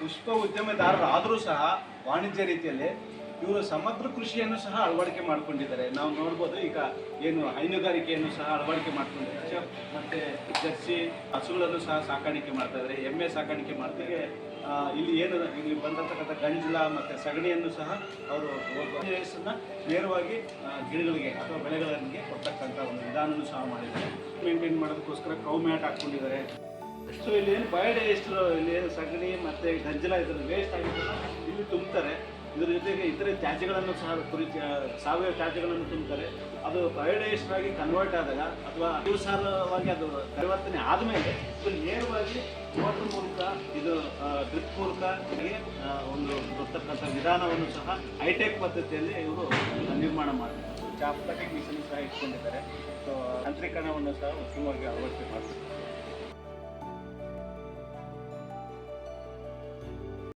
ಪುಷ್ಪ ಆದರೂ ಸಹ ವಾಣಿಜ್ಯ ರೀತಿಯಲ್ಲಿ ಇವರು ಸಮಗ್ರ ಕೃಷಿಯನ್ನು ಸಹ ಅಳವಡಿಕೆ ಮಾಡ್ಕೊಂಡಿದ್ದಾರೆ. ನಾವು ನೋಡ್ಬೋದು ಈಗ ಏನು ಹೈನುಗಾರಿಕೆಯನ್ನು ಸಹ ಅಳವಡಿಕೆ ಮಾಡ್ಕೊಂಡಿದ್ದಾರೆ. ಮತ್ತೆ ಜರ್ಸಿ ಹಸುಗಳನ್ನು ಸಹ ಸಾಕಾಣಿಕೆ ಮಾಡ್ತಾ ಇದ್ದಾರೆ. ಎಮ್ಮೆ ಸಾಕಾಣಿಕೆ ಮಾಡ್ತಾರೆ ಇಲ್ಲಿ ಏನು ಇಲ್ಲಿ ಬಂದಿರತಕ್ಕಂಥ ಗಂಜಲ ಮತ್ತು ಸಗಣಿಯನ್ನು ಸಹ ಅವರು ನೇರವಾಗಿ ಗಿಡಗಳಿಗೆ ಅಥವಾ ಬೆಳೆಗಳಿಗೆ ಕೊಡ್ತಕ್ಕಂಥ ಒಂದು ವಿಧಾನನೂ ಸಹ ಮಾಡಿದ್ದಾರೆ. ಮೇಂಟೈನ್ ಮಾಡೋದಕ್ಕೋಸ್ಕರ ಕೌ ಮ್ಯಾಟ್ ಹಾಕ್ಕೊಂಡಿದ್ದಾರೆ. ಸೊ ಇಲ್ಲಿ ಏನು ಬಯೋಡೈಜೆಸ್ಟರ್ ಇಲ್ಲಿ ಏನು ಸಗಣಿ ಮತ್ತು ಗಂಜಲ ಇದ್ರ ವೇಸ್ಟ್ ಆಗಿದ್ದನ್ನು ಇಲ್ಲಿ ತುಂಬ್ತಾರೆ. ಇದ್ರ ಜೊತೆಗೆ ಇತರೆ ತ್ಯಾಜ್ಯಗಳನ್ನು ಸಹ ಕುರಿ ಸಾವಯವ ತ್ಯಾಜ್ಯಗಳನ್ನು ತುಂಬುತ್ತಾರೆ ಅದು ಬಯೋಡೈಜೆಸ್ಟರ್ ಆಗಿ ಕನ್ವರ್ಟ್ ಆದಾಗ ಅಥವಾ ಅನುಸಾರವಾಗಿ ಅದು ಪರಿವರ್ತನೆ ಆದಮೇಲೆ ಇದು ನೇರವಾಗಿ ಮೋಟರ್ ಮೂಲಕ, ಇದು ಡ್ರಿಪ್ ಮೂಲಕ ಒಂದು ಬರ್ತಕ್ಕಂಥ ವಿಧಾನವನ್ನು ಸಹ ಹೈಟೆಕ್ ಪದ್ಧತಿಯಲ್ಲಿ ಇವರು ನಿರ್ಮಾಣ ಮಾಡ್ತಾರೆ. ಚಾಪ್ ಕಟಿಂಗ್ ಮಿಷನ್ ಸಹ ಇಟ್ಕೊಂಡಿದ್ದಾರೆ. ಸೊ ತಂತ್ರೀಕರಣವನ್ನು ಸಹ ಉತ್ತಮವಾಗಿ ಅಳವಡಿಕೆ ಮಾಡ್ತಾರೆ.